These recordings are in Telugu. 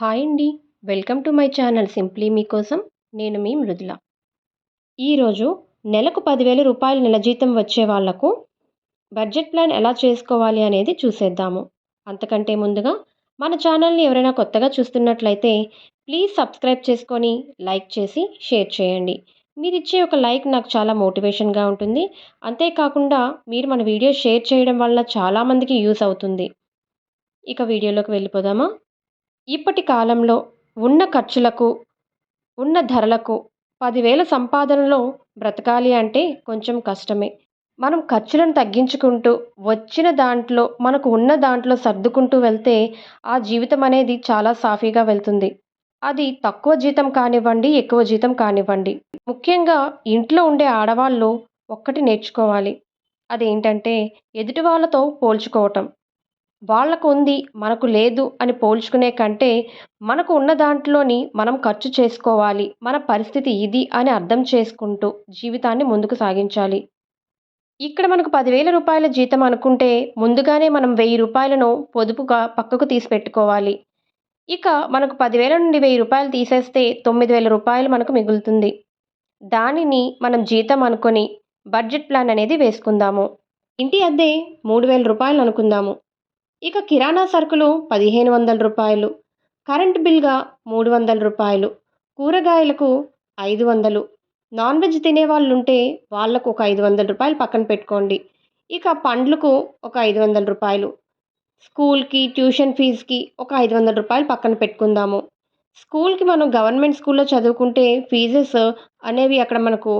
హాయ్ అండి. Welcome to my channel simply మీకోసం నేను మీ మృదుల. ఈరోజు నెలకు పదివేల రూపాయలు నెల జీతం వచ్చే వాళ్ళకు బడ్జెట్ ప్లాన్ ఎలా చేసుకోవాలి అనేది చూసేద్దాము. అంతకంటే ముందుగా మన ఛానల్ని ఎవరైనా కొత్తగా చూస్తున్నట్లయితే ప్లీజ్ సబ్స్క్రైబ్ చేసుకొని లైక్ చేసి షేర్ చేయండి. మీరు ఇచ్చే ఒక లైక్ నాకు చాలా మోటివేషన్గా ఉంటుంది. అంతేకాకుండా మీరు మన వీడియో షేర్ చేయడం వల్ల చాలామందికి యూస్ అవుతుంది. ఇక వీడియోలోకి వెళ్ళిపోదామా? ఇప్పటి కాలంలో ఉన్న ఖర్చులకు ఉన్న ధరలకు పదివేల సంపాదనలో బ్రతకాలి అంటే కొంచెం కష్టమే. మనం ఖర్చులను తగ్గించుకుంటూ వచ్చిన దాంట్లో మనకు ఉన్న దాంట్లో సర్దుకుంటూ వెళ్తే ఆ జీవితం అనేది చాలా సాఫీగా వెళ్తుంది. అది తక్కువ జీతం కానివ్వండి ఎక్కువ జీతం కానివ్వండి. ముఖ్యంగా ఇంట్లో ఉండే ఆడవాళ్ళు ఒక్కటి నేర్చుకోవాలి. అదేంటంటే ఎదుటి వాళ్ళతో పోల్చుకోవటం. వాళ్ళకు ఉంది మనకు లేదు అని పోల్చుకునే కంటే మనకు ఉన్న దాంట్లోని మనం ఖర్చు చేసుకోవాలి మన పరిస్థితి ఇది అని అర్థం చేసుకుంటూ జీవితాన్ని ముందుకు సాగించాలి. ఇక్కడ మనకు పదివేల రూపాయల జీతం అనుకుంటే ముందుగానే మనం వెయ్యి రూపాయలను పొదుపుగా పక్కకు తీసి పెట్టుకోవాలి ఇక మనకు పదివేల నుండి వెయ్యి రూపాయలు తీసేస్తే తొమ్మిది వేల రూపాయలు మనకు మిగులుతుంది. దానిని మనం జీతం అనుకొని బడ్జెట్ ప్లాన్ అనేది వేసుకుందాము. ఇంటి అద్దె మూడు వేల రూపాయలు అనుకుందాము. ఇక కిరాణా సరుకులు పదిహేను వందల రూపాయలు కరెంట్ బిల్గా మూడు వందల రూపాయలు కూరగాయలకు ఐదు వందలు. నాన్ వెజ్ తినే వాళ్ళు ఉంటే వాళ్ళకు ఒక ఐదు వందల రూపాయలు పక్కన పెట్టుకోండి. ఇక పండ్లకు ఒక ఐదు వందల రూపాయలు. స్కూల్కి ట్యూషన్ ఫీజుకి ఒక ఐదు వందల రూపాయలు పక్కన పెట్టుకుందాము. స్కూల్కి మనం గవర్నమెంట్ స్కూల్లో చదువుకుంటే ఫీజెస్ అనేవి అక్కడ మనకు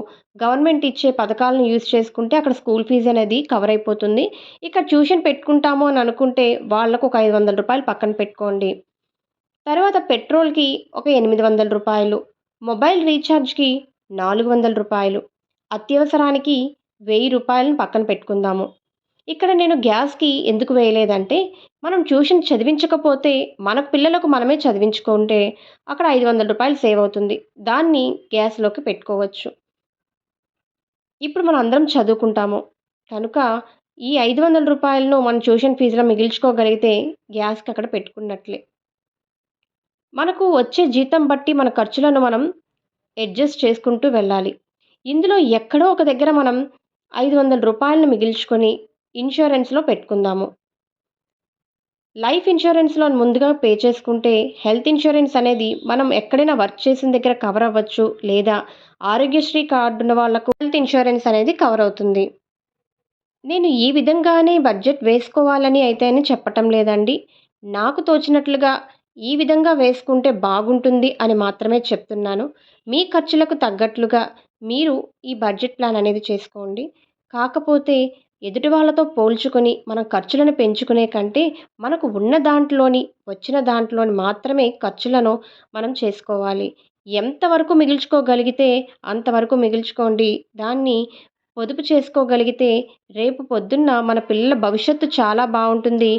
గవర్నమెంట్ ఇచ్చే పథకాలను యూజ్ చేసుకుంటే అక్కడ స్కూల్ ఫీజు అనేది కవర్ అయిపోతుంది. ఇక్కడ ట్యూషన్ పెట్టుకుంటాము అని అనుకుంటే వాళ్ళకు ఒక ఐదు వందల రూపాయలు పక్కన పెట్టుకోండి. తర్వాత పెట్రోల్కి ఒక ఎనిమిది వందల రూపాయలు మొబైల్ రీఛార్జ్కి నాలుగు వందల రూపాయలు అత్యవసరానికి వెయ్యి రూపాయలను పక్కన పెట్టుకుందాము. ఇక్కడ నేను గ్యాస్కి ఎందుకు వేయలేదంటే మనం ట్యూషన్ చదివించకపోతే మన పిల్లలకు మనమే చదివించుకుంటే అక్కడ ఐదు వందల రూపాయలు సేవ్ అవుతుంది. దాన్ని గ్యాస్లోకి పెట్టుకోవచ్చు. ఇప్పుడు మనం అందరం చదువుకుంటాము. కనుక ఈ ఐదు వందల రూపాయలను మన ట్యూషన్ ఫీజులో మిగిల్చుకోగలిగితే గ్యాస్కి అక్కడ పెట్టుకున్నట్లే. మనకు వచ్చే జీతం బట్టి మన ఖర్చులను మనం అడ్జస్ట్ చేసుకుంటూ వెళ్ళాలి. ఇందులో ఎక్కడో ఒక దగ్గర మనం ఐదు వందల రూపాయలను మిగిల్చుకొని ఇన్సూరెన్స్లో పెట్టుకుందాము. లైఫ్ ఇన్సూరెన్స్లో ముందుగా పే చేసుకుంటే హెల్త్ ఇన్సూరెన్స్ అనేది మనం ఎక్కడైనా వర్క్ చేసిన దగ్గర కవర్ అవ్వచ్చు లేదా ఆరోగ్యశ్రీ కార్డు ఉన్న వాళ్ళకు హెల్త్ ఇన్సూరెన్స్ అనేది కవర్ అవుతుంది. నేను ఈ విధంగానే బడ్జెట్ వేసుకోవాలని అయితే అని చెప్పటం లేదండి. నాకు తోచినట్లుగా ఈ విధంగా వేసుకుంటే బాగుంటుంది అని మాత్రమే చెప్తున్నాను. మీ ఖర్చులకు తగ్గట్లుగా మీరు ఈ బడ్జెట్ ప్లాన్ అనేది చేసుకోండి. కాకపోతే ఎదుటి వాళ్ళతో పోల్చుకొని మనం ఖర్చులను పెంచుకునే కంటే మనకు ఉన్న దాంట్లోని వచ్చిన దాంట్లోని మాత్రమే ఖర్చులను మనం చేసుకోవాలి. ఎంతవరకు మిగిల్చుకోగలిగితే అంతవరకు మిగిల్చుకోండి. దాన్ని పొదుపు చేసుకోగలిగితే రేపు పొద్దున్న మన పిల్లల భవిష్యత్తు చాలా బాగుంటుంది.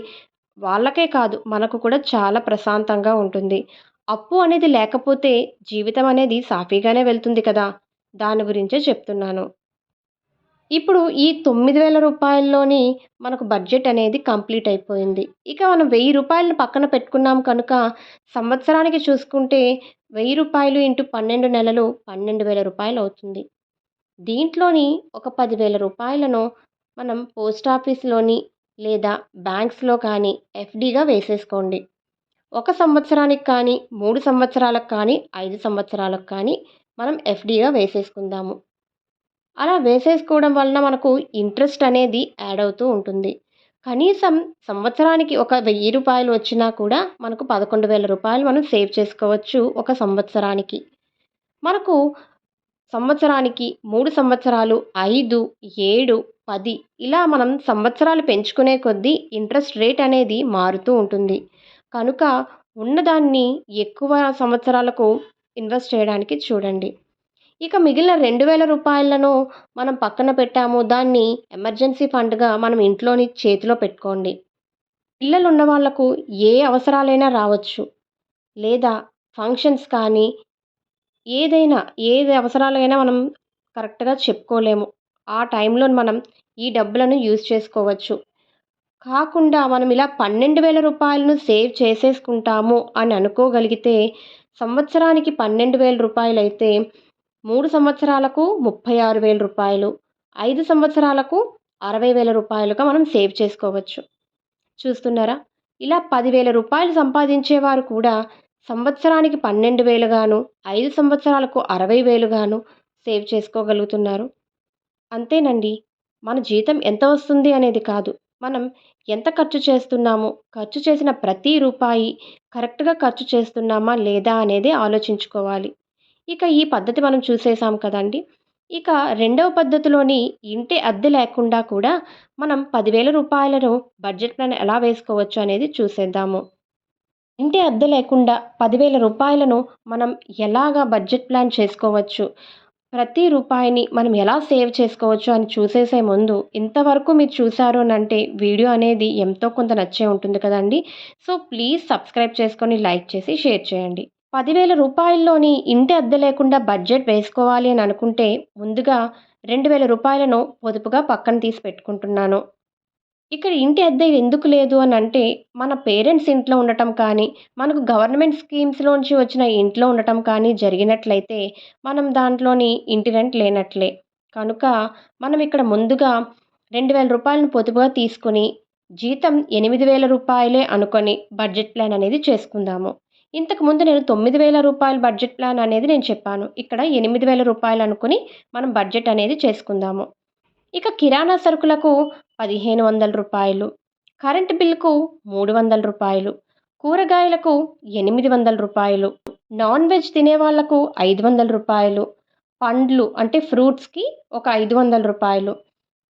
వాళ్ళకే కాదు మనకు కూడా చాలా ప్రశాంతంగా ఉంటుంది. అప్పు అనేది లేకపోతే జీవితం అనేది సాఫీగానే వెళ్తుంది కదా. దాని గురించే చెప్తున్నాను. ఇప్పుడు ఈ తొమ్మిది వేల రూపాయల్లోని మనకు బడ్జెట్ అనేది కంప్లీట్ అయిపోయింది. ఇక మనం వెయ్యి రూపాయలను పక్కన పెట్టుకున్నాం కనుక సంవత్సరానికి చూసుకుంటే వెయ్యి రూపాయలు ఇంటూ పన్నెండు నెలలు పన్నెండు వేల రూపాయలు అవుతుంది. దీంట్లోని ఒక పదివేల రూపాయలను మనం పోస్ట్ ఆఫీస్లోని లేదా బ్యాంక్స్లో కానీ ఎఫ్డీగా వేసేసుకోండి. ఒక సంవత్సరానికి కానీ మూడు సంవత్సరాలకు కానీ ఐదు సంవత్సరాలకు కానీ మనం ఎఫ్డీగా వేసేసుకుందాము. అలా వేసేసుకోవడం వలన మనకు ఇంట్రెస్ట్ అనేది యాడ్ అవుతూ ఉంటుంది. కనీసం సంవత్సరానికి ఒక వెయ్యి రూపాయలు వచ్చినా కూడా మనకు పదకొండు వేల రూపాయలు మనం సేవ్ చేసుకోవచ్చు ఒక సంవత్సరానికి. మనకు సంవత్సరానికి మూడు సంవత్సరాలు ఐదు ఏడు పది ఇలా మనం సంవత్సరాలు పెంచుకునే కొద్దీ ఇంట్రెస్ట్ రేట్ అనేది మారుతూ ఉంటుంది. కనుక ఉన్నదాన్ని ఎక్కువ సంవత్సరాలకు ఇన్వెస్ట్ చేయడానికి చూడండి. ఇక మిగిలిన రెండు వేల రూపాయలను మనం పక్కన పెట్టాము. దాన్ని ఎమర్జెన్సీ ఫండ్గా మనం ఇంట్లోని చేతిలో పెట్టుకోండి. పిల్లలు ఉన్న వాళ్ళకు ఏ అవసరాలైనా రావచ్చు. లేదా ఫంక్షన్స్ కానీ ఏదైనా ఏది అవసరాలైనా మనం కరెక్ట్గా చెప్పుకోలేము. ఆ టైంలో మనం ఈ డబ్బులను యూజ్ చేసుకోవచ్చు. కాకుండా మనం ఇలా పన్నెండు వేల రూపాయలను సేవ్ చేసేసుకుంటాము అని అనుకోగలిగితే సంవత్సరానికి పన్నెండు వేల రూపాయలు అయితే మూడు సంవత్సరాలకు ముప్పై ఆరు వేల రూపాయలు ఐదు సంవత్సరాలకు అరవై వేల రూపాయలుగా మనం సేవ్ చేసుకోవచ్చు. చూస్తున్నారా? ఇలా పదివేల రూపాయలు సంపాదించేవారు కూడా సంవత్సరానికి పన్నెండు వేలుగాను ఐదు సంవత్సరాలకు అరవై వేలుగాను సేవ్ చేసుకోగలుగుతున్నారు. అంతేనండి. మన జీతం ఎంత వస్తుంది అనేది కాదు. మనం ఎంత ఖర్చు చేస్తున్నాము ఖర్చు చేసిన ప్రతి రూపాయి కరెక్ట్గా ఖర్చు చేస్తున్నామా లేదా అనేది ఆలోచించుకోవాలి. ఇక ఈ పద్ధతి మనం చూసేసాం కదండి. ఇక రెండవ పద్ధతిలోని ఇంటి అద్దె లేకుండా కూడా మనం పదివేల రూపాయలను బడ్జెట్ ప్లాన్ ఎలా వేసుకోవచ్చు అనేది చూసేద్దాము. ఇంటి అద్దె లేకుండా పదివేల రూపాయలను మనం ఎలాగా బడ్జెట్ ప్లాన్ చేసుకోవచ్చు? ప్రతి రూపాయిని మనం ఎలా సేవ్ చేసుకోవచ్చు అని చూసేసే ముందు ఇంతవరకు మీరు చూసారు అని అంటే వీడియో అనేది ఎంతో కొంత నచ్చే ఉంటుంది కదండి. సో ప్లీజ్ సబ్స్క్రైబ్ చేసుకొని లైక్ చేసి షేర్ చేయండి. పదివేల రూపాయల్లోని ఇంటి అద్దె లేకుండా బడ్జెట్ వేసుకోవాలి అని అనుకుంటే ముందుగా రెండు వేల రూపాయలను పొదుపుగా పక్కన తీసి పెట్టుకుంటున్నాను. ఇక్కడ ఇంటి అద్దె ఎందుకు లేదు అని అంటే మన పేరెంట్స్ ఇంట్లో ఉండటం కానీ మనకు గవర్నమెంట్ స్కీమ్స్లోంచి వచ్చిన ఇంట్లో ఉండటం కానీ జరిగినట్లయితే మనం దాంట్లోని ఇంటి రెంట్ లేనట్లే. కనుక మనం ఇక్కడ ముందుగా రెండు వేల రూపాయలను పొదుపుగా తీసుకొని జీతం ఎనిమిది వేల రూపాయలే అనుకొని బడ్జెట్ ప్లాన్ అనేది చేసుకుందాము. ఇంతకు ముందు నేను తొమ్మిది వేల రూపాయల బడ్జెట్ ప్లాన్ అనేది నేను చెప్పాను. ఇక్కడ ఎనిమిది వేల రూపాయలు అనుకుని మనం బడ్జెట్ అనేది చేసుకుందాము. ఇక కిరాణా సరుకులకు పదిహేను వందల రూపాయలు కరెంటు బిల్లుకు మూడు వందల రూపాయలు కూరగాయలకు ఎనిమిది వందల రూపాయలు నాన్ వెజ్ తినే వాళ్ళకు ఐదు వందల రూపాయలు పండ్లు అంటే ఫ్రూట్స్కి ఒక ఐదు వందల రూపాయలు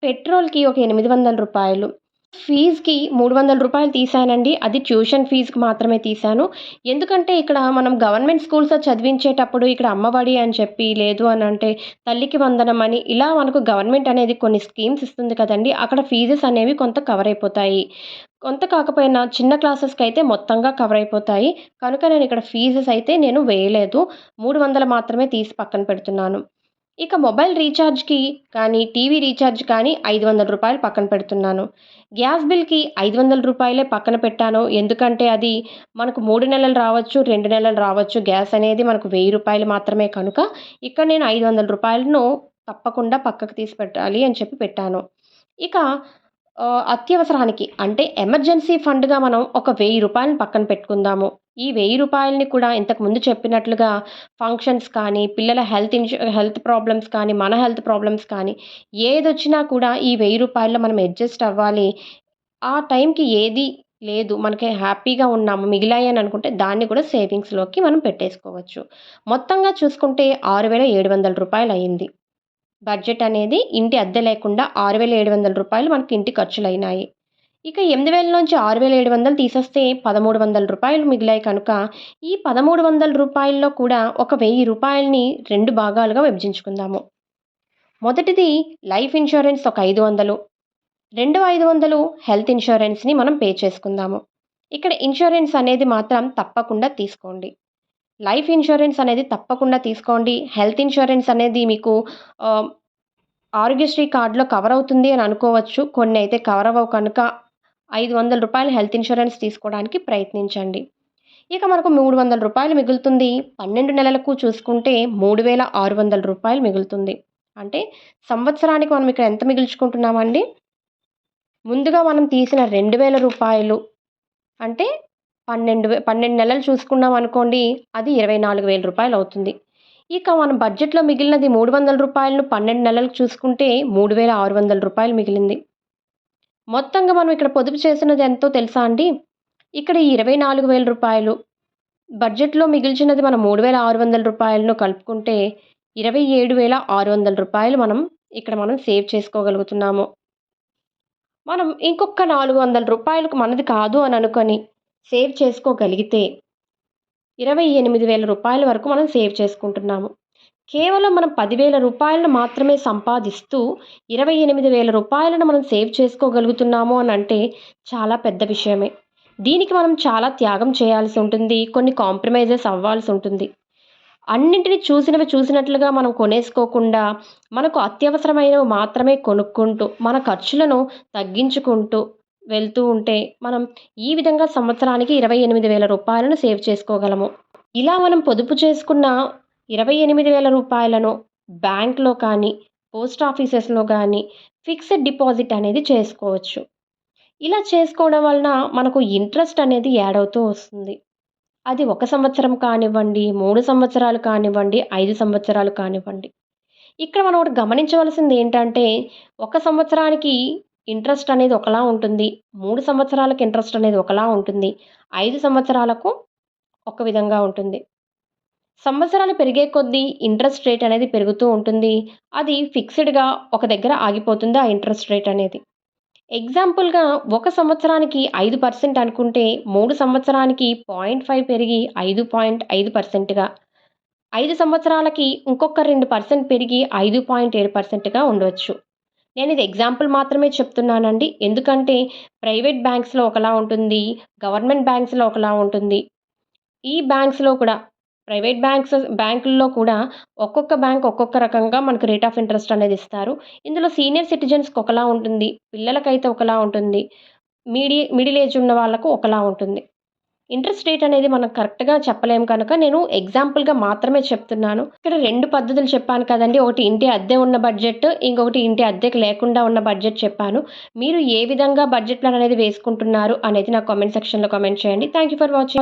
పెట్రోల్కి ఒక ఎనిమిది వందల రూపాయలు ఫీజుకి మూడు వందల రూపాయలు తీసానండి అది ట్యూషన్ ఫీజుకి మాత్రమే తీసాను ఎందుకంటే ఇక్కడ మనం గవర్నమెంట్ స్కూల్స్లో చదివించేటప్పుడు ఇక్కడ అమ్మఒడి అని చెప్పి లేదు అని అంటే తల్లికి వందనం అని ఇలా మనకు గవర్నమెంట్ అనేది కొన్ని స్కీమ్స్ ఇస్తుంది కదండి. అక్కడ ఫీజెస్ అనేవి కొంత కవర్ అయిపోతాయి. కొంత కాకపోయినా చిన్న క్లాసెస్కి అయితే మొత్తంగా కవర్ అయిపోతాయి. కనుక నేను ఇక్కడ ఫీజెస్ అయితే నేను వేయలేదు. మూడు వందలు మాత్రమే తీసి పక్కన పెడుతున్నాను. ఇక మొబైల్ రీఛార్జ్కి కానీ టీవీ రీఛార్జ్ కానీ ఐదు వందల రూపాయలు పక్కన పెడుతున్నాను. గ్యాస్ బిల్కి ఐదు వందల రూపాయలే పక్కన పెట్టాను. ఎందుకంటే అది మనకు మూడు నెలలు రావచ్చు రెండు నెలలు రావచ్చు. గ్యాస్ అనేది మనకు వెయ్యి రూపాయలు మాత్రమే కనుక ఇక్కడ నేను ఐదు వందల రూపాయలను తప్పకుండా పక్కకు తీసి పెట్టాలి అని చెప్పి పెట్టాను. ఇక అత్యవసరానికి అంటే ఎమర్జెన్సీ ఫండ్గా మనం ఒక వెయ్యి రూపాయలను పక్కన పెట్టుకుందాము. ఈ వెయ్యి రూపాయలని కూడా ఇంతకు ముందు చెప్పినట్లుగా ఫంక్షన్స్ కానీ పిల్లల హెల్త్ ఇన్షూ హెల్త్ ప్రాబ్లమ్స్ కానీ మన హెల్త్ ప్రాబ్లమ్స్ కానీ ఏది వచ్చినా కూడా ఈ వెయ్యి రూపాయల్లో మనం అడ్జస్ట్ అవ్వాలి. ఆ టైంకి ఏది లేదు మనకి హ్యాపీగా ఉన్నాము మిగిలాయి అని అనుకుంటే దాన్ని కూడా సేవింగ్స్లోకి మనం పెట్టేసుకోవచ్చు. మొత్తంగా చూసుకుంటే ఆరు వేల ఏడు వందల రూపాయలు అయ్యింది బడ్జెట్ అనేది ఇంటి అద్దె లేకుండా ఆరు వేల ఏడు వందల రూపాయలు మనకి ఇంటి ఖర్చులైనాయి. ఇక ఎనిమిది వేల నుంచి ఆరు వేల ఏడు వందలు తీసేస్తే పదమూడు వందల రూపాయలు మిగిలాయి కనుక ఈ పదమూడు వందల రూపాయల్లో కూడా ఒక వెయ్యి రూపాయలని రెండు భాగాలుగా విభజించుకుందాము. మొదటిది లైఫ్ ఇన్సూరెన్స్ ఒక ఐదు వందలు రెండు ఐదు వందలు హెల్త్ ఇన్సూరెన్స్ని మనం పే చేసుకుందాము. ఇక్కడ ఇన్సూరెన్స్ అనేది మాత్రం తప్పకుండా తీసుకోండి. లైఫ్ ఇన్సూరెన్స్ అనేది తప్పకుండా తీసుకోండి. హెల్త్ ఇన్సూరెన్స్ అనేది మీకు ఆరోగ్యశ్రీ కార్డులో కవర్ అవుతుంది అని అనుకోవచ్చు. కొన్ని అయితే కవర్ అవ్వవు కనుక ఐదు వందల రూపాయలు హెల్త్ ఇన్సూరెన్స్ తీసుకోవడానికి ప్రయత్నించండి. ఇక మనకు మూడు వందల రూపాయలు మిగులుతుంది. పన్నెండు నెలలకు చూసుకుంటే మూడు వేల ఆరు వందల రూపాయలు మిగులుతుంది. అంటే సంవత్సరానికి మనం ఇక్కడ ఎంత మిగుల్చుకుంటున్నామండి? ముందుగా మనం తీసిన రెండు వేల రూపాయలు. అంటే పన్నెండు వే పన్నెండు నెలలు చూసుకున్నాం అనుకోండి అది ఇరవై నాలుగు వేల రూపాయలు అవుతుంది. ఇక మన బడ్జెట్లో మిగిలినది మూడు వందల రూపాయలను పన్నెండు నెలలకు చూసుకుంటే మూడు వేల ఆరు వందల రూపాయలు మిగిలింది. మొత్తంగా మనం ఇక్కడ పొదుపు చేసినది ఎంతో తెలుసా అండి? ఇక్కడ ఇరవై నాలుగు వేల రూపాయలు బడ్జెట్లో మిగిల్చినది మనం మూడు వేల ఆరు వందల రూపాయలను కలుపుకుంటే ఇరవై ఏడు వేల ఆరు వందల రూపాయలు మనం ఇక్కడ మనం సేవ్ చేసుకోగలుగుతున్నాము. మనం ఇంకొక నాలుగు వందల రూపాయలకు మనది కాదు అని అనుకొని సేవ్ చేసుకోగలిగితే ఇరవై ఎనిమిది వేల రూపాయల వరకు మనం సేవ్ చేసుకుంటున్నాము. కేవలం మనం పదివేల రూపాయలను మాత్రమే సంపాదిస్తూ ఇరవై ఎనిమిది వేల రూపాయలను మనం సేవ్ చేసుకోగలుగుతున్నాము అని అంటే చాలా పెద్ద విషయమే. దీనికి మనం చాలా త్యాగం చేయాల్సి ఉంటుంది కొన్ని కాంప్రమైజెస్ అవ్వాల్సి ఉంటుంది. అన్నింటిని చూసినవి చూసినట్లుగా మనం కొనేసుకోకుండా మనకు అత్యవసరమైనవి మాత్రమే కొనుక్కుంటూ మన ఖర్చులను తగ్గించుకుంటూ వెళ్తూ ఉంటే మనం ఈ విధంగా సంవత్సరానికి ఇరవై ఎనిమిది వేల రూపాయలను సేవ్ చేసుకోగలము. ఇలా మనం పొదుపు చేసుకున్న ఇరవై ఎనిమిది వేల రూపాయలను బ్యాంక్లో కానీ పోస్ట్ ఆఫీసెస్లో కానీ ఫిక్స్డ్ డిపాజిట్ అనేది చేసుకోవచ్చు. ఇలా చేసుకోవడం వలన మనకు ఇంట్రెస్ట్ అనేది యాడ్ అవుతూ వస్తుంది. అది ఒక సంవత్సరం కానివ్వండి మూడు సంవత్సరాలు కానివ్వండి ఐదు సంవత్సరాలు కానివ్వండి. ఇక్కడ మనం ఒకటి గమనించవలసింది ఏంటంటే ఒక సంవత్సరానికి ఇంట్రెస్ట్ అనేది ఒకలా ఉంటుంది. మూడు సంవత్సరాలకు ఇంట్రెస్ట్ అనేది ఒకలా ఉంటుంది. ఐదు సంవత్సరాలకు ఒక విధంగా ఉంటుంది. సంవత్సరాలు పెరిగే కొద్దీ ఇంట్రెస్ట్ రేట్ అనేది పెరుగుతూ ఉంటుంది. అది ఫిక్స్డ్గా ఒక దగ్గర ఆగిపోతుంది ఆ ఇంట్రెస్ట్ రేట్ అనేది. ఎగ్జాంపుల్గా ఒక సంవత్సరానికి ఐదు పర్సెంట్ అనుకుంటే మూడు సంవత్సరానికి పాయింట్ ఫైవ్ పెరిగి ఐదు పాయింట్ ఐదు పర్సెంట్గా ఐదు సంవత్సరాలకి ఇంకొక రెండు పర్సెంట్ పెరిగి ఐదు పాయింట్ ఏడు పర్సెంట్గా ఉండవచ్చు నేను ఇది ఎగ్జాంపుల్ మాత్రమే చెప్తున్నానండి. ఎందుకంటే ప్రైవేట్ బ్యాంక్స్లో ఒకలా ఉంటుంది గవర్నమెంట్ బ్యాంక్స్లో ఒకలా ఉంటుంది. ఈ బ్యాంక్స్లో కూడా ప్రైవేట్ బ్యాంక్స్ బ్యాంకుల్లో కూడా ఒక్కొక్క బ్యాంక్ ఒక్కొక్క రకంగా మనకు రేట్ ఆఫ్ ఇంట్రెస్ట్ అనేది ఇస్తారు. ఇందులో సీనియర్ సిటిజన్స్కి ఒకలా ఉంటుంది పిల్లలకైతే ఒకలా ఉంటుంది మీడి మిడిల్ ఏజ్ ఉన్న వాళ్ళకు ఒకలా ఉంటుంది. ఇంట్రెస్ట్ రేట్ అనేది మనం కరెక్ట్గా చెప్పలేము కనుక నేను ఎగ్జాంపుల్గా మాత్రమే చెప్తున్నాను. ఇక్కడ రెండు పద్ధతులు చెప్పాను కదండి. ఒకటి ఇంటి అద్దె ఉన్న బడ్జెట్ ఇంకొకటి ఇంటి అద్దెకి లేకుండా ఉన్న బడ్జెట్ చెప్పాను. మీరు ఏ విధంగా బడ్జెట్ ప్లాన్ అనేది వేసుకుంటున్నారు అనేది నా కామెంట్ సెక్షన్లో కామెంట్ చేయండి. Thank you for watching